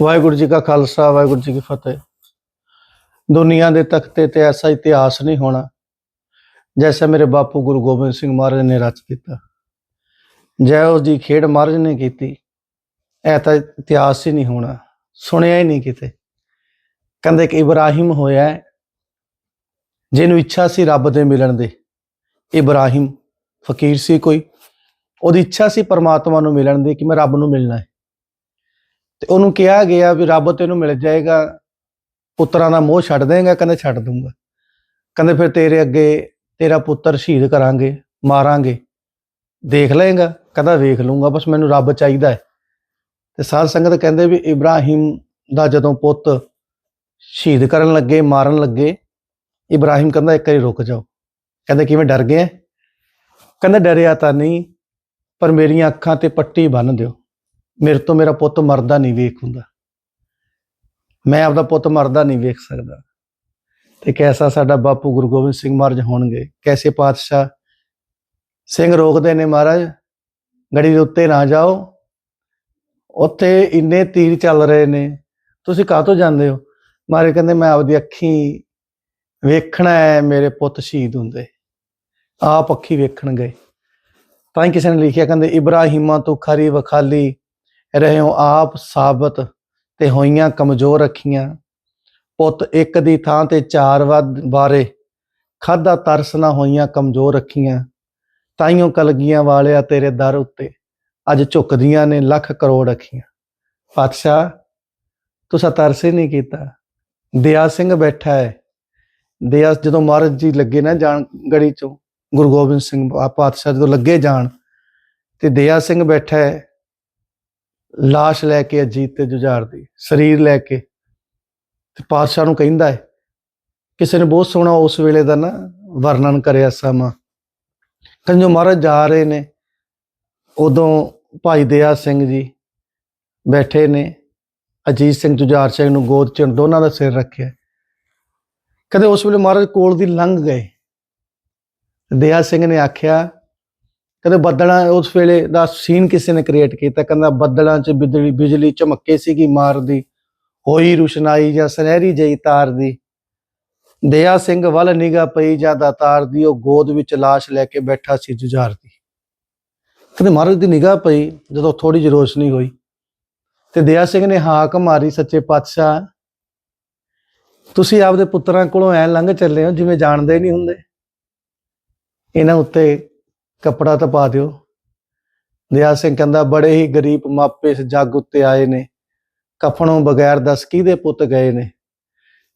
ਵਾਹਿਗੁਰੂ ਜੀ ਕਾ ਖਾਲਸਾ, ਵਾਹਿਗੁਰੂ ਜੀ ਕੀ ਫਤਿਹ। ਦੁਨੀਆ ਦੇ ਤਖਤੇ ਤੇ ਐਸਾ ਇਤਿਹਾਸ ਨਹੀਂ ਹੋਣਾ ਜੈਸਾ ਮੇਰੇ ਬਾਪੂ ਗੁਰੂ ਗੋਬਿੰਦ ਸਿੰਘ ਮਹਾਰਾਜ ਨੇ ਰਚ ਦਿੱਤਾ ਜੈ ਉਸ ਦੀ ਖੇਡ ਮਹਾਰਾਜ ਨੇ ਕੀਤੀ, ਇਹ ਤਾਂ ਇਤਿਹਾਸ ਹੀ ਨਹੀਂ ਹੋਣਾ, ਸੁਣਿਆ ਹੀ ਨਹੀਂ ਕਿਤੇ। ਕਹਿੰਦੇ ਕਿ ਇਬਰਾਹਿਮ ਹੋਇਆ ਜਿਹਨੂੰ ਇੱਛਾ ਸੀ ਰੱਬ ਦੇ ਮਿਲਣ ਦੀ। ਇਬਰਾਹਿਮ, ਫਕੀਰ ਸੀ ਕੋਈ, ਉਹਦੀ ਇੱਛਾ ਸੀ ਪਰਮਾਤਮਾ ਨੂੰ ਮਿਲਣ ਦੀ ਕਿ ਮੈਂ ਰੱਬ ਨੂੰ ਮਿਲਣਾ ਹੈ। ਤੇ ਉਹਨੂੰ ਕਿਹਾ ਗਿਆ ਵੀ ਰੱਬ ਤੈਨੂੰ ਮਿਲ ਜਾਏਗਾ, ਪੁੱਤਰਾਂ ਦਾ ਮੋਹ ਛੱਡ ਦੇਗਾ, ਕਹਿੰਦੇ ਛੱਡ ਦੂੰਗਾ ਕਹਿੰਦੇ ਫਿਰ ਤੇਰੇ ਅੱਗੇ ਤੇਰਾ ਪੁੱਤਰ ਸ਼ਹੀਦ ਕਰਾਂਗੇ, ਮਾਰਾਂਗੇ, ਦੇਖ ਲਏਗਾ, ਕਹਿੰਦਾ ਵੇਖ ਲੂੰਗਾ ਬਸ ਮੈਨੂੰ ਰੱਬ ਚਾਹੀਦਾ ਹੈ। ਤੇ ਸਾਧ ਸੰਗਤ ਕਹਿੰਦੇ ਵੀ ਇਬਰਾਹਿਮ ਦਾ ਜਦੋਂ ਪੁੱਤ ਸ਼ਹੀਦ ਕਰਨ ਲੱਗੇ, ਮਾਰਨ ਲੱਗੇ, ਇਬਰਾਹਿਮ ਕਹਿੰਦਾ ਇੱਕ ਵਾਰੀ ਰੁਕ ਜਾਓ। ਕਹਿੰਦੇ ਕਿਵੇਂ ਡਰ ਗਏ? ਕਹਿੰਦਾ ਡਰਿਆ ਤਾਂ ਨਹੀਂ, ਪਰ ਮੇਰੀਆਂ ਅੱਖਾਂ ਤੇ ਪੱਟੀ ਬੰਨ੍ਹ ਦਿਓ। ਮੇਰੇ ਤੋਂ ਮੇਰਾ ਪੁੱਤ ਮਰਦਾ ਨਹੀਂ ਵੇਖ ਹੁੰਦਾ। ਮੈਂ ਆਪਦਾ ਪੁੱਤ ਮਰਦਾ ਨਹੀਂ ਵੇਖ ਸਕਦਾ। ਤੇ ਕੈਸਾ ਸਾਡਾ ਬਾਪੂ ਗੁਰੂ ਗੋਬਿੰਦ ਸਿੰਘ ਮਹਾਰਾਜ ਹੋਣਗੇ? ਕੈਸੇ ਪਾਤਸ਼ਾਹ ਸਿੰਘ ਰੋਕਦੇ ਨੇ ਮਹਾਰਾਜ? ਗੜੀ ਦੇ ਉੱਤੇ ਨਾ ਜਾਓ। ਉੱਥੇ ਇੰਨੇ ਤੀਰ ਚੱਲ ਰਹੇ ਨੇ। ਤੁਸੀਂ ਕਾਹਤੋਂ ਜਾਂਦੇ ਹੋ? ਮਹਾਰਾਜ ਕਹਿੰਦੇ, ਮੈਂ ਆਪਦੀ ਅੱਖੀ ਵੇਖਣਾ ਹੈ, ਮੇਰੇ ਪੁੱਤ ਸ਼ਹੀਦ ਹੁੰਦੇ। ਆਪ ਅੱਖੀ ਵੇਖਣ ਗਏ ਤਾਂ ਹੀ ਕਿਸੇ ਨੇ ਲਿਖਿਆ, ਕਹਿੰਦੇ, ਇਬਰਾਹੀਮਾਂ ਤੋਂ ਖਰੀ ਵਖਾਲੀ ਰਹਿਓ ਆਪ ਸਾਬਤ ਤੇ ਹੋਈਆਂ ਕਮਜ਼ੋਰ ਅੱਖੀਆਂ। ਪੁੱਤ ਇੱਕ ਦੀ ਥਾਂ ਤੇ ਚਾਰ ਵਾਰੇ ਬਾਰੇ ਖਾਦਾ ਤਰਸ ਨਾ ਹੋਈਆਂ ਕਮਜ਼ੋਰ ਅੱਖੀਆਂ। ਤਾਈਓ ਕਲਗੀਆਂ ਵਾਲਿਆ ਤੇਰੇ ਦਰ ਉੱਤੇ, ਅੱਜ ਝੁਕਦੀਆਂ ਨੇ ਲੱਖ ਕਰੋੜ ਅੱਖੀਆਂ। ਪਾਤਸ਼ਾਹ, ਤੁਸੀਂ ਤਰਸ ਹੀ ਨਹੀਂ ਕੀਤਾ। ਦਿਆ ਸਿੰਘ ਬੈਠਾ ਹੈ। ਦਿਆ ਜਦੋਂ ਮਹਾਰਾਜ ਜੀ ਲੱਗੇ ਨਾ ਜਾਣ ਗੜੀ ਚੋਂ, ਗੁਰੂ ਗੋਬਿੰਦ ਸਿੰਘ ਪਾਤਸ਼ਾਹ ਜਦੋਂ ਲੱਗੇ ਜਾਣ, ਤੇ ਦਿਆ ਸਿੰਘ ਬੈਠਾ ਹੈ। ਲਾਸ਼ ਲੈ ਕੇ ਅਜੀਤ ਤੇ ਜੁਝਾਰ ਦੀ, ਸਰੀਰ ਲੈ ਕੇ। ਤੇ ਪਾਤਸ਼ਾਹ ਨੂੰ ਕਹਿੰਦਾ ਹੈ, ਕਿਸੇ ਨੇ ਬਹੁਤ ਸੋਹਣਾ ਉਸ ਵੇਲੇ ਦਾ ਨਾ ਵਰਣਨ ਕਰਿਆ ਸਮਾਂ। ਕਹਿੰਦੇ ਜੋ ਮਹਾਰਾਜ ਜਾ ਰਹੇ ਨੇ, ਉਦੋਂ ਭਾਈ ਦਇਆ ਸਿੰਘ ਜੀ ਬੈਠੇ ਨੇ, ਅਜੀਤ ਸਿੰਘ, ਜੁਝਾਰ ਸਿੰਘ ਨੂੰ ਗੋਦ ਚ ਦੋਨਾਂ ਦਾ ਸਿਰ ਰੱਖਿਆ। ਕਦੇ ਉਸ ਵੇਲੇ ਮਹਾਰਾਜ ਕੋਲ ਦੀ ਲੰਘ ਗਏ। ਦਇਆ ਸਿੰਘ ਨੇ ਆਖਿਆ ਕਦੇ ਬੱਦਲਾਂ ਉਸ ਵੇਲੇ ਦਾ ਸੀਨ ਕਿਸੇ ਨੇ ਕ੍ਰੀਏਟ ਕੀਤਾ, ਕਹਿੰਦਾ ਬੱਦਲਾਂ 'ਚ ਬਿਜਲੀ ਬਿਜਲੀ ਚਮੱਕੇ ਸੀਗੀ ਮਾਰਦੀ, ਹੋਈ ਰੁਸ਼ਨਾਈ ਜਾਂ ਸੁਨਹਿਰੀ ਜਈ ਤਾਰ ਦੀ। ਦਇਆ ਸਿੰਘ ਵੱਲ ਨਿਗਾ ਪਈ ਜਾਂ ਦਾਤਾਰ ਦੀ, ਉਹ ਗੋਦ ਵਿੱਚ ਲਾਸ਼ ਲੈ ਕੇ ਬੈਠਾ ਸੀ ਜੁਝਾਰ ਦੀ। ਕਹਿੰਦੇ ਮਹਾਰਾਜ ਦੀ ਨਿਗਾਹ ਪਈ, ਜਦੋਂ ਥੋੜੀ ਜਿਹੀ ਰੋਸ਼ਨੀ ਹੋਈ, ਤੇ ਦਇਆ ਸਿੰਘ ਨੇ ਹਾਕ ਮਾਰੀ, ਸੱਚੇ ਪਾਤਸ਼ਾਹ, ਤੁਸੀਂ ਆਪਦੇ ਪੁੱਤਰਾਂ ਕੋਲੋਂ ਐ ਲੰਘ ਚੱਲੇ ਹੋ, ਜਿਵੇਂ ਜਾਣਦੇ ਨਹੀਂ ਹੁੰਦੇ। ਇਹਨਾਂ ਉੱਤੇ ਕਪੜਾ ਤਾਂ ਪਾ ਦਿਓ। ਦਿਆ ਸਿੰਘ ਕਹਿੰਦਾ, ਬੜੇ ਹੀ ਗਰੀਬ ਮਾਪੇ ਇਸ ਜੱਗ ਉੱਤੇ ਆਏ ਨੇ। ਕਫਣੋਂ ਬਗੈਰ ਦੱਸ ਕਿਹਦੇ ਪੁੱਤ ਗਏ ਨੇ?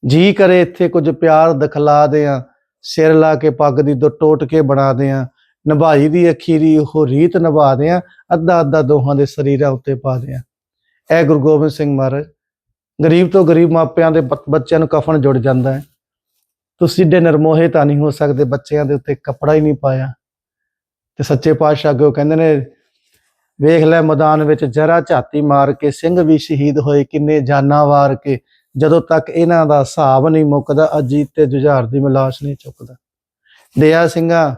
ਜੀ ਕਰੇ ਇੱਥੇ ਕੁਝ ਪਿਆਰ ਦਿਖਲਾ ਦਿਆਂ, ਸਿਰ ਲਾ ਕੇ ਪੱਗ ਦੀ ਦੋ ਟੋਟ ਕੇ ਬਣਾ ਦਿਆਂ, ਨਿਭਾਈ ਦੀ ਅਖੀਰੀ ਉਹ ਰੀਤ ਨਿਭਾ ਦਿਆਂ, ਅੱਧਾ ਅੱਧਾ ਦੋਹਾਂ ਦੇ ਸਰੀਰਾਂ ਉੱਤੇ ਪਾ ਦਿਆਂ। ਇਹ ਗੁਰੂ ਗੋਬਿੰਦ ਸਿੰਘ ਮਹਾਰਾਜ, ਗਰੀਬ ਤੋਂ ਗਰੀਬ ਮਾਪਿਆਂ ਦੇ ਬ- ਬੱਚਿਆਂ ਨੂੰ ਕਫਨ ਜੁੜ ਜਾਂਦਾ ਹੈ। ਤੁਸੀਂ ਏਡੇ ਨਰਮੋਹੇ ਤਾਂ ਨਹੀਂ ਹੋ ਸਕਦੇ, ਬੱਚਿਆਂ ਦੇ ਉੱਤੇ ਕੱਪੜਾ ਹੀ ਨਹੀਂ ਪਾਇਆ। ਤੇ ਸੱਚੇ ਪਾਤਸ਼ਾਹ ਅੱਗੇ ਕਹਿੰਦੇ ਨੇ, ਵੇਖ ਲੈ ਮੈਦਾਨ ਵਿੱਚ ਜਰਾ ਝਾਤੀ ਮਾਰ ਕੇ, ਸਿੰਘ ਵੀ ਸ਼ਹੀਦ ਹੋਏ, ਕਿੰਨੇ ਜਾਨਾਂ ਵਾਰ ਕੇ, ਜਦੋਂ ਤੱਕ ਇਹਨਾਂ ਦਾ ਹਿਸਾਬ ਨਹੀਂ ਮੁੱਕਦਾ, ਅਜੀਤ ਤੇ ਜੁਝਾਰ ਦੀ ਮਲਾਸ਼ ਨਹੀਂ ਚੁੱਕਦਾ। ਦਇਆ ਸਿੰਘਾ,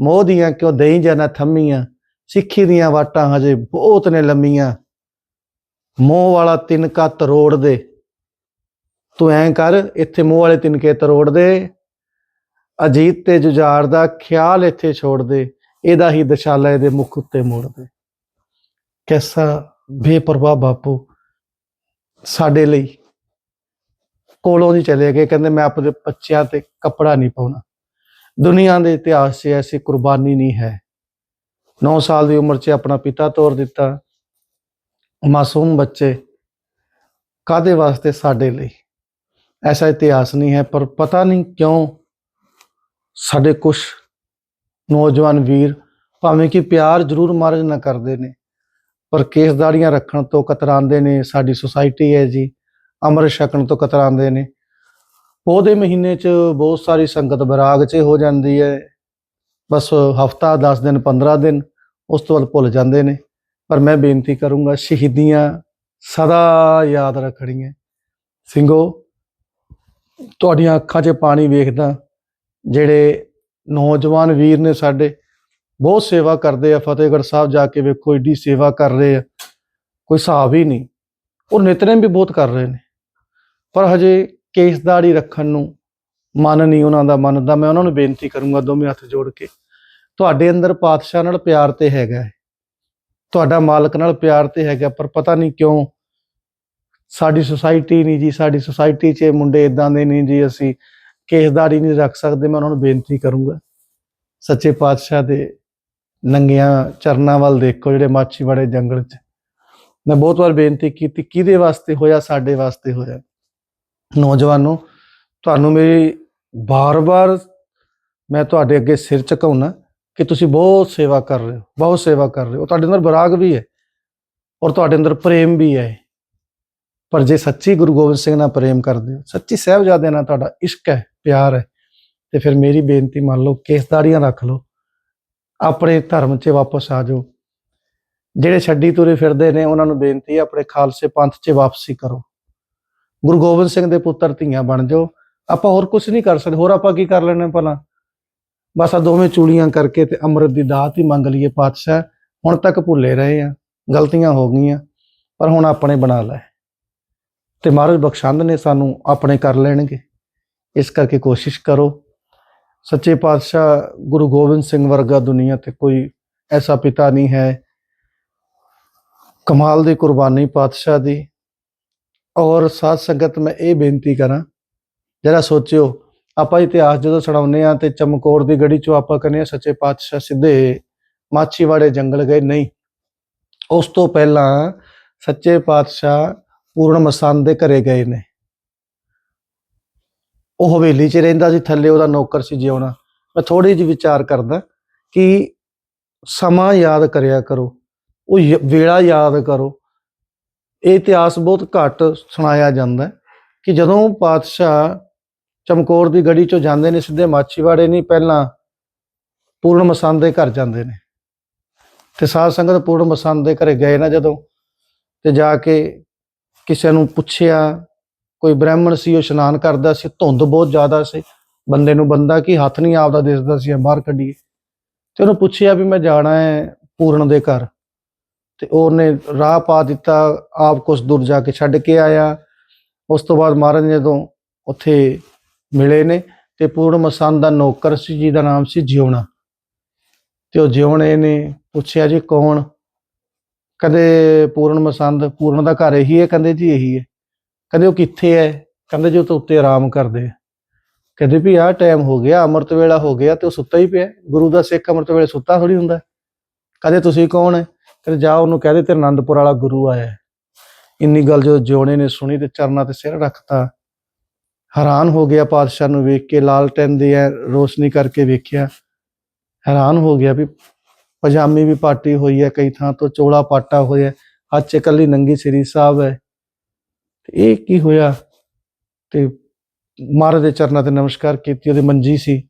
ਮੋਹ ਦੀਆਂ ਕਿਉਂ ਦੇਈ ਜਾਣਾ ਥੰਮੀਆਂ? ਸਿੱਖੀ ਦੀਆਂ ਵਾਟਾਂ ਹਜੇ ਬਹੁਤ ਨੇ ਲੰਮੀਆਂ। ਮੋਹ ਵਾਲਾ ਤਿਨਕਾ ਤਰੋੜ ਦੇ। ਤੂੰ ਐਂ ਕਰ, ਇੱਥੇ ਮੋਹ ਵਾਲੇ ਤਿਨਕੇ ਤਰੋੜ ਦੇ। ਅਜੀਤ ਤੇ ਜੁਝਾਰ ਦਾ ਖਿਆਲ ਇੱਥੇ ਛੋੜ ਦੇ। ਇਹਦਾ ਹੀ ਦਸ਼ਾਲਾ ਦੇ ਮੁਖ ਉੱਤੇ ਮੋੜਦੇ ਕੈਸਾ ਬੇਪਰਵਾਹ ਬਾਪੂ ਸਾਡੇ ਲਈ ਕੋਲੋਂ ਨਹੀਂ ਚਲੇ ਗਏ। ਕਹਿੰਦੇ ਮੈਂ ਆਪਣੇ ਬੱਚਿਆਂ ਤੇ ਕੱਪੜਾ ਨਹੀਂ ਪਾਉਣਾ। ਦੁਨੀਆ ਦੇ ਇਤਿਹਾਸ 'ਚ ਐਸੀ ਕੁਰਬਾਨੀ ਨਹੀਂ ਹੈ। 9 ਸਾਲ ਦੀ ਉਮਰ 'ਚ ਆਪਣਾ ਪਿਤਾ ਤੋਰ ਦਿੱਤਾ। ਮਾਸੂਮ ਬੱਚੇ ਕਾਦੇ ਵਾਸਤੇ ਸਾਡੇ ਲਈ? ਐਸਾ ਇਤਿਹਾਸ ਨਹੀਂ ਹੈ, ਪਰ ਪਤਾ ਨਹੀਂ ਕਿਉਂ ਸਾਡੇ ਕੁਝ ਨੌਜਵਾਨ ਵੀਰ ਭਾਵੇਂ ਕਿ ਪਿਆਰ ਜ਼ਰੂਰ ਮਹਾਰਾਜ ਨਾ ਕਰਦੇ ਨੇ, ਪਰ ਕੇਸਦਾੜੀਆਂ ਰੱਖਣ ਤੋਂ ਕਤਰਾਉਂਦੇ ਨੇ, ਸਾਡੀ ਸੁਸਾਇਟੀ ਹੈ ਜੀ ਅੰਮ੍ਰਿਤ ਛਕਣ ਤੋਂ ਕਤਰਾਉਂਦੇ ਨੇ। ਉਹਦੇ ਮਹੀਨੇ 'ਚ ਬਹੁਤ ਸਾਰੀ ਸੰਗਤ ਬਰਾਗ 'ਚ ਹੋ ਜਾਂਦੀ ਹੈ। ਬਸ ਹਫਤਾ 10 ਦਿਨ 15 ਦਿਨ ਉਸ ਤੋਂ ਬਾਅਦ ਭੁੱਲ ਜਾਂਦੇ ਨੇ। ਪਰ ਮੈਂ ਬੇਨਤੀ ਕਰੂੰਗਾ, ਸ਼ਹੀਦੀਆਂ ਸਦਾ ਯਾਦ ਰੱਖਣੀਆਂ। ਸਿੰਘੋ, ਤੁਹਾਡੀਆਂ ਅੱਖਾਂ 'ਚ ਪਾਣੀ ਵੇਖਦਾ, ਜਿਹੜੇ ਨੌਜਵਾਨ ਵੀਰ ਨੇ ਸਾਡੇ ਬਹੁਤ ਸੇਵਾ ਕਰਦੇ ਆ, ਫਤਿਹਗੜ੍ਹ ਸਾਹਿਬ ਜਾ ਕੇ ਵੇਖੋ ਏਡੀ ਸੇਵਾ ਕਰ ਰਹੇ ਆ। ਕੋਈ ਹਿਸਾਬ ਹੀ ਨਹੀਂ। ਉਹ ਨਿਤਨੇਮ ਵੀ ਬਹੁਤ ਕਰ ਰਹੇ ਨੇ। ਪਰ ਹਜੇ ਕੇਸਦਾੜੀ ਰੱਖਣ ਨੂੰ ਮਨ ਨਹੀਂ ਉਹਨਾਂ ਦਾ ਮੰਨਦਾ। ਮੈਂ ਉਹਨਾਂ ਨੂੰ ਬੇਨਤੀ ਕਰੂੰਗਾ ਦੋਵੇਂ ਹੱਥ ਜੋੜ ਕੇ। ਤੁਹਾਡੇ ਅੰਦਰ ਪਾਤਸ਼ਾਹ ਨਾਲ ਪਿਆਰ ਤੇ ਹੈਗਾ ਤੁਹਾਡਾ ਮਾਲਕ ਨਾਲ ਪਿਆਰ ਤੇ ਹੈਗਾ, ਪਰ ਪਤਾ ਨਹੀਂ ਕਿਉਂ ਸਾਡੀ ਸੁਸਾਇਟੀ ਨਹੀਂ ਜੀ, ਸਾਡੀ ਸੁਸਾਇਟੀ 'ਚ ਇਹ ਮੁੰਡੇ ਇਦਾਂ ਦੇ ਨਹੀਂ ਜੀ। ਅਸੀਂ ਕੇਸਦਾਰੀ ਨਹੀਂ ਰੱਖ ਸਕਦੇ, ਮੈਂ ਉਹਨਾਂ ਨੂੰ ਬੇਨਤੀ ਕਰੂੰਗਾ। ਸੱਚੇ ਪਾਤਸ਼ਾਹ ਦੇ ਨੰਗਿਆਂ ਚਰਨਾਂ ਵੱਲ ਦੇਖੋ, ਜਿਹੜੇ ਮਾਛੀਵਾੜੇ ਜੰਗਲ 'ਚ। ਮੈਂ ਬਹੁਤ ਵਾਰ ਬੇਨਤੀ ਕੀਤੀ, ਕਿਹਦੇ ਵਾਸਤੇ ਹੋਇਆ, ਸਾਡੇ ਵਾਸਤੇ ਹੋਇਆ। ਨੌਜਵਾਨੋ, ਤੁਹਾਨੂੰ ਮੇਰੀ ਬਾਰ-ਬਾਰ ਮੈਂ ਤੁਹਾਡੇ ਅੱਗੇ ਸਿਰ ਝੁਕਾਉਣਾ ਕਿ ਤੁਸੀਂ ਬਹੁਤ ਸੇਵਾ ਕਰ ਰਹੇ ਹੋ, ਬਹੁਤ ਸੇਵਾ ਕਰ ਰਹੇ ਹੋ। ਤੁਹਾਡੇ ਅੰਦਰ ਬਰਾਗ ਵੀ ਹੈ ਔਰ ਤੁਹਾਡੇ ਅੰਦਰ ਪ੍ਰੇਮ ਵੀ ਹੈ। ਪਰ ਜੇ ਸੱਚੀ ਗੁਰੂ ਗੋਬਿੰਦ ਸਿੰਘ ਨਾਲ ਪ੍ਰੇਮ ਕਰਦੇ ਹੋ, ਸੱਚੀ ਸਹਿਬਜ਼ਾਦੇ ਨਾਲ ਤੁਹਾਡਾ ਇਸ਼ਕ ਹੈ ਪਿਆਰ ਹੈ। ਤੇ ਫਿਰ ਮੇਰੀ ਬੇਨਤੀ ਮੰਨ ਲਓ ਕੇਸਦਾੜੀਆਂ ਰੱਖ ਲਓ। ਆਪਣੇ ਧਰਮ 'ਚ ਵਾਪਸ ਆ ਜਾਓ। ਜਿਹੜੇ ਛੱਡੀ ਤੁਰੇ ਫਿਰਦੇ ਨੇ, ਉਹਨਾਂ ਨੂੰ ਬੇਨਤੀ ਹੈ ਆਪਣੇ ਖਾਲਸੇ ਪੰਥ 'ਚ ਵਾਪਸੀ ਕਰੋ। ਗੁਰੂ ਗੋਬਿੰਦ ਸਿੰਘ ਦੇ ਪੁੱਤਰ ਧੀਆਂ ਬਣ ਜਾਓ। ਆਪਾਂ ਹੋਰ ਕੁਝ ਨਹੀਂ ਕਰ ਸਕਦੇ। ਹੋਰ ਆਪਾਂ ਕੀ ਕਰ ਲੈਣਾ ਭਲਾ? ਬਸ ਆ ਦੋਵੇਂ ਚੂੜੀਆਂ ਕਰਕੇ ਤੇ ਅੰਮ੍ਰਿਤ ਦੀ ਦਾਤ ਹੀ ਮੰਗ ਲਈਏ ਪਾਤਸ਼ਾਹ। ਹੁਣ ਤੱਕ ਭੁੱਲੇ ਰਹੇ ਆ। ਗਲਤੀਆਂ ਹੋ ਗਈਆਂ। ਪਰ ਹੁਣ ਆਪਣੇ ਬਣਾ ਲੈ। ਤੇ ਮਹਾਰਾਜ ਬਖਸ਼ੰਦ ਨੇ ਸਾਨੂੰ ਆਪਣੇ ਕਰ ਲੈਣਗੇ। ਇਸ ਕਰਕੇ ਕੋਸ਼ਿਸ਼ ਕਰੋ। ਸੱਚੇ ਪਾਤਸ਼ਾਹ ਗੁਰੂ ਗੋਬਿੰਦ ਸਿੰਘ ਵਰਗਾ ਦੁਨੀਆ ਤੇ ਕੋਈ ਐਸਾ ਪਿਤਾ ਨਹੀਂ ਹੈ। ਕਮਾਲ ਦੀ ਕੁਰਬਾਨੀ ਪਾਤਸ਼ਾਹ ਦੀ। ਔਰ ਸਾਧ ਸੰਗਤ ਮੈਂ ਇਹ ਬੇਨਤੀ ਕਰਾਂ, ਜਰਾ ਸੋਚਿਓ, ਆਪਾਂ ਇਤਿਹਾਸ ਜਦੋਂ ਸੁਣਾਉਂਦੇ ਆ ਤੇ ਚਮਕੌਰ ਦੀ ਗੜੀ ਚੋਂ ਆਪਾਂ ਕਹਿੰਦੇ ਆ ਸੱਚੇ ਪਾਤਸ਼ਾਹ ਸਿੱਧੇ ਮਾਛੀਵਾੜੇ ਜੰਗਲ ਗਏ। ਨਹੀਂ, ਉਸ ਤੋਂ ਪਹਿਲਾਂ ਸੱਚੇ ਪਾਤਸ਼ਾਹ ਪੂਰਨ ਮਸੰਦ ਦੇ ਘਰੇ ਗਏ ਨੇ। ਉਹ ਹਵੇਲੀ 'ਚ ਰਹਿੰਦਾ ਸੀ, ਥੱਲੇ ਉਹਦਾ ਨੌਕਰ ਸੀ ਜਿਉਣਾ। ਮੈਂ ਥੋੜੀ ਜਿਹੀ ਵਿਚਾਰ ਕਰਦਾ ਕਿ ਸਮਾਂ ਯਾਦ ਕਰਿਆ ਕਰੋ, ਉਹ ਯ- ਵੇਲਾ ਯਾਦ ਕਰੋ। ਇਹ ਇਤਿਹਾਸ ਬਹੁਤ ਘੱਟ ਸੁਣਾਇਆ ਜਾਂਦਾ ਕਿ ਜਦੋਂ ਪਾਤਸ਼ਾਹ ਚਮਕੌਰ ਦੀ ਗੜੀ ਚੋਂ ਜਾਂਦੇ ਨੇ, ਸਿੱਧੇ ਮਾਛੀਵਾੜੇ ਨਹੀਂ, ਪਹਿਲਾਂ ਪੂਰਨ ਮਸੰਦ ਦੇ ਘਰ ਜਾਂਦੇ ਨੇ। ਤੇ ਸਾਧ ਸੰਗਤ ਪੂਰਨ ਮਸੰਦ ਦੇ ਘਰੇ ਗਏ ਨਾ ਜਦੋਂ, ਤੇ ਜਾ ਕੇ ਕਿਸੇ ਨੂੰ ਪੁੱਛਿਆ ਕੋਈ ਬ੍ਰਾਹਮਣ ਸੀ, ਉਹ ਇਸ਼ਨਾਨ ਕਰਦਾ ਸੀ, ਧੁੰਦ ਬਹੁਤ ਜ਼ਿਆਦਾ ਸੀ। ਬੰਦੇ ਨੂੰ ਬੰਦਾ ਕੀ ਹੱਥ ਨਹੀਂ ਆਪਦਾ ਦਿਸਦਾ ਸੀ, ਬਾਹਰ ਕੱਢੀਏ। ਤੇ ਉਹਨੂੰ ਪੁੱਛਿਆ ਵੀ ਮੈਂ ਜਾਣਾ ਹੈ ਪੂਰਨ ਦੇ ਘਰ। ਤੇ ਉਹਨੇ ਰਾਹ ਪਾ ਦਿੱਤਾ, ਆਪ ਕੁਛ ਦੂਰ ਜਾ ਕੇ ਛੱਡ ਕੇ ਆਇਆ। ਉਸ ਤੋਂ ਬਾਅਦ ਮਹਾਰਾਜ ਜਦੋਂ ਉੱਥੇ ਮਿਲੇ ਨੇ, ਤੇ ਪੂਰਨ ਮਸੰਦ ਦਾ ਨੌਕਰ ਸੀ, ਜਿਹਦਾ ਨਾਮ ਸੀ ਜਿਉਣਾ। ਤੇ ਉਹ ਜਿਉਣੇ ਨੇ, ਪੁੱਛਿਆ ਜੀ ਕੌਣ? ਕਦੇ ਪੂਰਨ ਮਸੰਦ, ਪੂਰਨ ਦਾ ਘਰ ਇਹੀ ਹੈ, ਕਹਿੰਦੇ ਜੀ ਇਹੀ ਹੈ। ਕਹਿੰਦੇ ਉਹ ਕਿੱਥੇ ਹੈ ਕਹਿੰਦੇ ਜੋ ਤੋਂ ਉੱਤੇ ਆਰਾਮ ਕਰਦੇ ਕਹਿੰਦੇ ਵੀ ਆਹ ਟਾਈਮ ਹੋ ਗਿਆ, ਅੰਮ੍ਰਿਤ ਵੇਲਾ ਹੋ ਗਿਆ ਤੇ ਉਹ ਸੁੱਤਾ ਹੀ ਪਿਆ। ਗੁਰੂ ਦਾ ਸਿੱਖ ਅੰਮ੍ਰਿਤ ਵੇਲੇ ਸੁੱਤਾ ਥੋੜੀ ਹੁੰਦਾ। ਕਹਿੰਦੇ ਤੁਸੀਂ ਕੌਣ ਹੈ ਕਹਿੰਦੇ ਜਾ ਉਹਨੂੰ ਕਹਦੇ ਤੇ ਆਨੰਦਪੁਰ ਵਾਲਾ ਗੁਰੂ ਆਇਆ ਇੰਨੀ ਗੱਲ ਜਦੋਂ ਜਿਉਣੇ ਨੇ ਸੁਣੀ ਤੇ ਚਰਨਾਂ ਤੇ ਸਿਰ ਰੱਖਤਾ। ਹੈਰਾਨ ਹੋ ਗਿਆ ਪਾਤਸ਼ਾਹ ਨੂੰ ਵੇਖ ਕੇ ਲਾਲਟੈਨ ਦੀ ਐ ਰੋਸ਼ਨੀ ਕਰਕੇ ਵੇਖਿਆ। ਹੈਰਾਨ ਹੋ ਗਿਆ ਵੀ ਪਜਾਮੀ ਵੀ ਪਾਟੀ ਹੋਈ ਹੈ ਕਈ ਥਾਂ ਤੋਂ ਚੋਲਾ ਪਾਟਾ ਹੋਇਆ ਅੱਜ ਇਕੱਲੀ ਨੰਗੀ ਸ੍ਰੀ ਸਾਹਿਬ ਹੈ ਤੇ ਇਹ ਕੀ ਹੋਇਆ? ਤੇ ਮਹਾਰਾਜ ਦੇ ਚਰਨਾਂ ਤੇ ਨਮਸਕਾਰ ਕੀਤੀ, ਉਹਦੀ ਮੰਜੀ ਸੀ।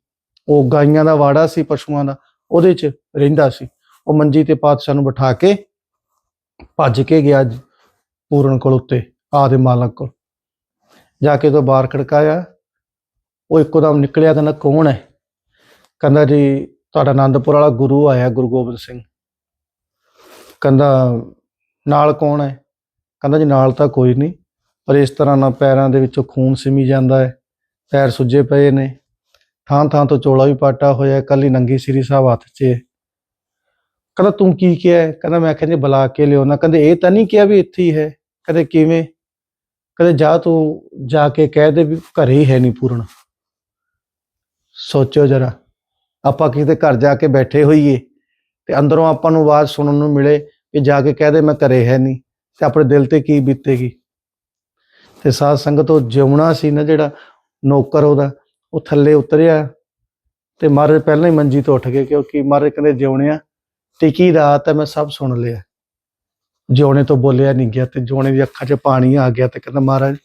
ਉਹ ਗਾਈਆਂ ਦਾ ਵਾੜਾ ਸੀ, ਪਸ਼ੂਆਂ ਦਾ। ਉਹਦੇ 'ਚ ਰਹਿੰਦਾ ਸੀ। ਉਹ ਮੰਜੀ ਤੇ ਪਾਤਸ਼ਾਹ ਨੂੰ ਬਿਠਾ ਕੇ ਭੱਜ ਕੇ ਗਿਆ ਪੂਰਨ ਕੋਲ ਉੱਤੇ, ਆਦੇ ਮਾਲਕ ਕੋਲ। ਜਾ ਕੇ ਤੋਂ ਬਾਹਰ ਖੜਕਾਇਆ। ਉਹ ਇੱਕੋ ਦਮ ਨਿਕਲਿਆ ਕਹਿੰਦਾ ਕੌਣ ਹੈ? ਕਹਿੰਦਾ ਜੀ, ਤੁਹਾਡਾ ਆਨੰਦਪੁਰ ਵਾਲਾ ਗੁਰੂ ਆਇਆ, ਗੁਰੂ ਗੋਬਿੰਦ ਸਿੰਘ। ਕਹਿੰਦਾ, ਨਾਲ ਕੌਣ ਹੈ? ਕਹਿੰਦਾ ਜੀ, ਨਾਲ ਤਾਂ ਕੋਈ ਨਹੀਂ। ਪਰ ਇਸ ਤਰ੍ਹਾਂ ਨਾਲ ਪੈਰਾਂ ਦੇ ਵਿੱਚੋਂ ਖੂਨ ਸਿਮੀ ਜਾਂਦਾ ਹੈ, ਪੈਰ ਸੁੱਜੇ ਪਏ ਨੇ। ਥਾਂ ਥਾਂ ਤੋਂ ਚੋਲਾ ਵੀ ਪਾਟਾ ਹੋਇਆ ਕੱਲੀ ਨੰਗੀ ਸ੍ਰੀ ਸਾਹਿਬ ਹੱਥ 'ਚ ਕਹਿੰਦਾ, ਤੂੰ ਕੀ ਕਿਹਾ ਕਹਿੰਦਾ, ਮੈਂ ਕਹਿੰਦੇ ਬੁਲਾ ਕੇ ਲਿਓ ਨਾ ਕਹਿੰਦੇ, ਇਹ ਤਾਂ ਨਹੀਂ ਕਿਹਾ ਵੀ ਇੱਥੇ ਹੀ ਹੈ? ਕਹਿੰਦੇ, ਕਿਵੇਂ? ਕਹਿੰਦੇ, ਜਾ ਤੂੰ, ਜਾ ਕੇ ਕਹਿ ਦੇ ਵੀ ਘਰੇ ਹੀ ਹੈ ਨਹੀਂ ਪੂਰਨ। ਸੋਚੋ ਜਰਾ, ਆਪਾਂ ਕਿਤੇ ਘਰ ਜਾ ਕੇ ਬੈਠੇ ਹੋਈਏ ਤੇ ਅੰਦਰੋਂ ਆਪਾਂ ਨੂੰ ਆਵਾਜ਼ ਸੁਣਨ ਨੂੰ ਮਿਲੇ ਕਿ ਜਾ ਕੇ ਕਹਿ ਦੇ ਮੈਂ ਘਰੇ ਹੈ ਨਹੀਂ ਤੇ ਆਪਣੇ ਦਿਲ ਤੇ ਕੀ ਬੀਤੇਗੀ। ਤੇ ਸਾਧ ਸੰਗਤ ਉਹ ਜਿਉਣਾ ਸੀ ਨਾ ਜਿਹੜਾ ਨੌਕਰ ਉਹਦਾ, ਉਹ ਥੱਲੇ ਉਤਰਿਆ ਤੇ ਮਹਾਰਾਜ ਪਹਿਲਾਂ ਹੀ ਮੰਜੀ ਤੋਂ ਉੱਠ ਗਏ ਕਿਉਂਕਿ ਮਹਾਰਾਜ ਕਹਿੰਦੇ ਜਿਉਣਿਆ ਟਿਕੀ ਰਾਤ ਹੈ ਮੈਂ ਸਭ ਸੁਣ ਲਿਆ। ਜਿਉਣੇ ਤੋਂ ਬੋਲਿਆ ਨਹੀਂ ਗਿਆ ਤੇ ਜਿਉਣੇ ਦੀ ਅੱਖਾਂ 'ਚ ਪਾਣੀ ਆ ਗਿਆ ਤੇ ਕਹਿੰਦਾ ਮਹਾਰਾਜ,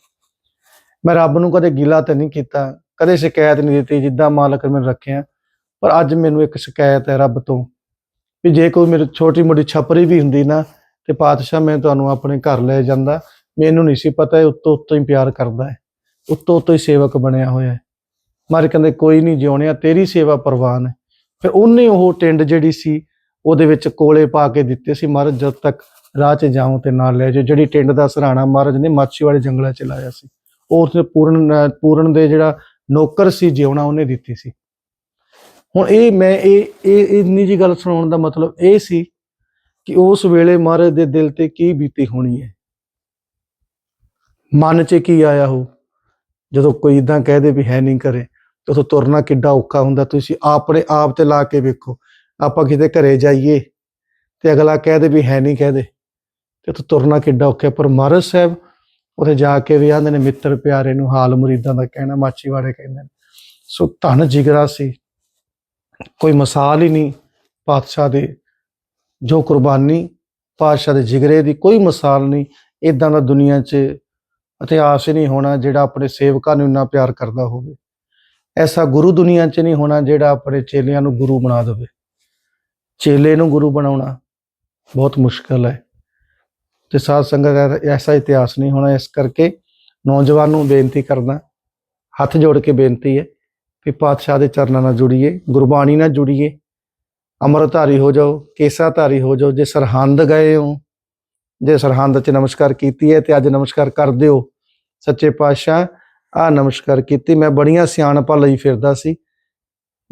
ਮੈਂ ਰੱਬ ਨੂੰ ਕਦੇ ਗਿਲਾ ਤਾਂ ਨਹੀਂ ਕੀਤਾ, ਕਦੇ ਸ਼ਿਕਾਇਤ ਨਹੀਂ ਦਿੱਤੀ ਜਿੱਦਾਂ ਮਾਲਕ ਨੇ ਮੈਨੂੰ ਰੱਖਿਆ, ਪਰ ਅੱਜ ਮੈਨੂੰ ਇੱਕ ਸ਼ਿਕਾਇਤ ਹੈ ਰੱਬ ਤੋਂ ਵੀ ਜੇ ਕੋਈ ਮੇਰੀ ਛੋਟੀ ਮੋਟੀ ਛਪਰੀ ਵੀ ਹੁੰਦੀ ਨਾ ਤੇ ਪਾਤਸ਼ਾਹ ਮੈਂ ਤੁਹਾਨੂੰ ਆਪਣੇ ਘਰ ਲੈ ਜਾਂਦਾ ਮੈਨੂੰ ਨਹੀਂ ਸੀ ਪਤਾ ਇਹ ਉੱਤੋਂ ਉੱਤੋਂ ਹੀ ਪਿਆਰ ਕਰਦਾ ਹੈ। ਉੱਤੋਂ ਉੱਤੋਂ ਹੀ ਸੇਵਕ ਬਣਿਆ ਹੋਇਆ ਹੈ। ਮਾਰੇ ਕਹਿੰਦੇ, ਕੋਈ ਨਹੀਂ ਜਿਉਣਿਆ ਤੇਰੀ ਸੇਵਾ ਪ੍ਰਵਾਨ ਹੈ। ਫਿਰ ਉਹਨੇ ਉਹ ਟਿੰਡ ਜਿਹੜੀ ਸੀ, ਉਹਦੇ ਵਿੱਚ ਕੋਲੇ ਪਾ ਕੇ ਦਿੱਤੇ ਸੀ। ਮਹਾਰਾਜ, ਜਦ ਤੱਕ ਰਾਹ 'ਚ ਜਾਉਂ ਤੇ ਨਾਲ ਲੈ ਜਾਓ। ਜਿਹੜੀ ਟਿੰਡ ਦਾ ਸਰਾਣਾ ਮਹਾਰਾਜ ਨੇ ਮਾਛੀ ਵਾਲੇ ਜੰਗਲਾਂ 'ਚ ਲਾਇਆ ਸੀ। ਉਹ ਉਸਨੇ ਪੂਰਨ ਪੂਰਨ ਦੇ ਜਿਹੜਾ ਨੌਕਰ ਸੀ, ਜਿਉਣਾ ਉਹਨੇ ਦਿੱਤੀ ਸੀ। ਹੁਣ ਇਹ ਮੈਂ, ਇਹ ਇਹ ਇੰਨੀ ਜੀ ਗੱਲ ਸੁਣਾਉਣ ਦਾ ਮਤਲਬ ਇਹ ਸੀ ਕਿ ਉਸ ਵੇਲੇ ਮਹਾਰਾਜ ਦੇ ਦਿਲ ਤੇ ਕੀ ਬੀਤੀ ਹੋਣੀ ਹੈ। ਮਨ 'ਚ ਕੀ ਆਇਆ ਹੋ ਜਦੋਂ ਕੋਈ ਇਦਾਂ ਕਹਿ ਦੇ ਵੀ ਹੈ ਨਹੀਂ ਕਰੇ ਤੇ ਉਥੋਂ ਤੁਰਨਾ ਕਿੱਡਾ ਔਖਾ ਹੁੰਦਾ, ਤੁਸੀਂ ਆਪਣੇ ਆਪ ਤੇ ਲਾ ਕੇ ਵੇਖੋ, ਆਪਾਂ ਕਿਤੇ ਘਰੇ ਜਾਈਏ ਤੇ ਅਗਲਾ ਕਹਿ ਦੇ ਵੀ ਹੈ ਨਹੀਂ ਕਹਿ ਦੇ, ਤੇ ਉਥੋਂ ਤੁਰਨਾ ਕਿੱਡਾ ਔਖਾ, ਪਰ ਮਹਾਰਾਜ ਸਾਹਿਬ ਉੱਥੇ ਜਾ ਕੇ ਵੀ ਆਂਦੇ ਨੇ, ਮਿੱਤਰ ਪਿਆਰੇ ਨੂੰ ਹਾਲ ਮੁਰੀਦਾਂ ਦਾ ਕਹਿਣਾ ਮਾਚੀਵਾੜੇ ਕਹਿੰਦੇ ਨੇ, ਸੋ ਧਨ ਜਿਗਰਾ ਸੀ, ਕੋਈ ਮਿਸਾਲ ਹੀ ਨਹੀਂ ਪਾਤਸ਼ਾਹ ਦੇ, ਜੋ ਕੁਰਬਾਨੀ ਪਾਤਸ਼ਾਹ ਦੇ ਜਿਗਰੇ ਦੀ ਕੋਈ ਮਿਸਾਲ ਨਹੀਂ ਇਦਾਂ ਦਾ ਦੁਨੀਆ 'ਚ ਇਤਿਹਾਸ ਹੀ ਨਹੀਂ ਹੋਣਾ ਜਿਹੜਾ ਆਪਣੇ ਸੇਵਕਾਂ ਨੂੰ ਇੰਨਾ ਪਿਆਰ ਕਰਦਾ ਹੋਵੇ। ਐਸਾ ਗੁਰੂ ਦੁਨੀਆ 'ਚ ਨਹੀਂ ਹੋਣਾ ਜਿਹੜਾ ਆਪਣੇ ਚੇਲਿਆਂ ਨੂੰ ਗੁਰੂ ਬਣਾ ਦੇਵੇ। ਚੇਲੇ ਨੂੰ ਗੁਰੂ ਬਣਾਉਣਾ ਬਹੁਤ ਮੁਸ਼ਕਲ ਹੈ। ਤੇ ਸਾਧ ਸੰਗਤ ਐਸਾ ਇਤਿਹਾਸ ਨਹੀਂ ਹੋਣਾ, ਇਸ ਕਰਕੇ ਨੌਜਵਾਨ ਨੂੰ ਬੇਨਤੀ ਕਰਦਾ, ਹੱਥ ਜੋੜ ਕੇ ਬੇਨਤੀ ਹੈ ਕਿ ਪਾਤਸ਼ਾਹ ਦੇ ਚਰਨਾਂ ਨਾਲ ਜੁੜੀਏ, ਗੁਰਬਾਣੀ ਨਾਲ ਜੁੜੀਏ, ਅੰਮ੍ਰਿਤਧਾਰੀ ਹੋ ਜਾਓ ਕੇਸਾਧਾਰੀ ਹੋ ਜਾਓ, ਜੇ ਸਰਹੰਦ ਗਏ ਹੋ ਜੇ ਸਰਹੰਦ 'ਚ ਨਮਸਕਾਰ ਕੀਤੀ ਹੈ ਤੇ ਅੱਜ ਨਮਸਕਾਰ ਕਰ ਦਿਓ। ਸੱਚੇ ਪਾਤਸ਼ਾਹ, ਆ ਨਮਸਕਾਰ ਕੀਤੀ। ਮੈਂ ਬੜੀਆਂ ਸਿਆਣਪਾਂ ਲਈ ਫਿਰਦਾ ਸੀ।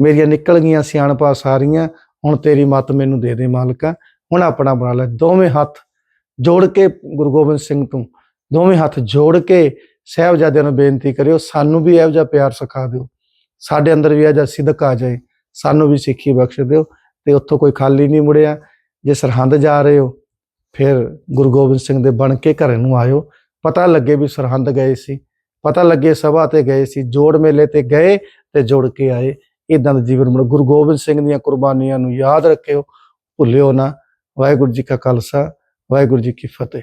ਮੇਰੀਆਂ ਨਿਕਲ ਗਈਆਂ ਸਿਆਣਪਾਂ ਸਾਰੀਆਂ, ਹੁਣ ਤੇਰੀ ਮੱਤ ਮੈਨੂੰ ਦੇ ਦੇ ਮਾਲਕਾ। ਹੁਣ ਆਪਣਾ ਬਣਾ ਲੈ। ਦੋਵੇਂ ਹੱਥ ਜੋੜ ਕੇ ਗੁਰੂ ਗੋਬਿੰਦ ਸਿੰਘ ਤੋਂ, ਦੋਵੇਂ ਹੱਥ ਜੋੜ ਕੇ ਸਾਹਿਬਜ਼ਾਦਿਆਂ ਨੂੰ ਬੇਨਤੀ ਕਰਿਓ, ਸਾਨੂੰ ਵੀ ਇਹੋ ਜਿਹਾ ਪਿਆਰ ਸਿਖਾ ਦਿਓ। ਸਾਡੇ ਅੰਦਰ ਵੀ ਇਹੋ ਜਿਹਾ ਸਿਦਕ ਆ ਜਾਏ। ਸਾਨੂੰ ਵੀ ਸਿੱਖੀ ਬਖਸ਼ ਦਿਓ। ਤੇ ਉੱਥੋਂ ਕੋਈ ਖਾਲੀ ਨਹੀਂ ਮੁੜਿਆ। ਜੇ ਸਰਹੰਦ ਜਾ ਰਹੇ ਹੋ ਫਿਰ ਗੁਰੂ ਗੋਬਿੰਦ ਸਿੰਘ ਦੇ ਬਣ ਕੇ ਘਰ ਨੂੰ ਆਇਓ। ਪਤਾ ਲੱਗੇ ਵੀ ਸਰਹੰਦ ਗਏ ਸੀ। ਪਤਾ ਲੱਗੇ ਸਭਾ ਤੇ ਗਏ ਸੀ। ਜੋੜ ਮੇਲੇ ਤੇ ਗਏ ਤੇ ਜੁੜ ਕੇ ਆਏ। ਇਦਾਂ ਦਾ ਜੀਵਨ ਬਣ ਗੁਰੂ ਗੋਬਿੰਦ ਸਿੰਘ ਦੀਆਂ ਕੁਰਬਾਨੀਆਂ ਨੂੰ ਯਾਦ ਰੱਖਿਓ। ਭੁੱਲਿਓ ਨਾ। ਵਾਹਿਗੁਰੂ ਜੀ ਕਾ ਖਾਲਸਾ। ਵਾਹਿਗੁਰੂ ਜੀ ਕੀ ਫਤਿਹ।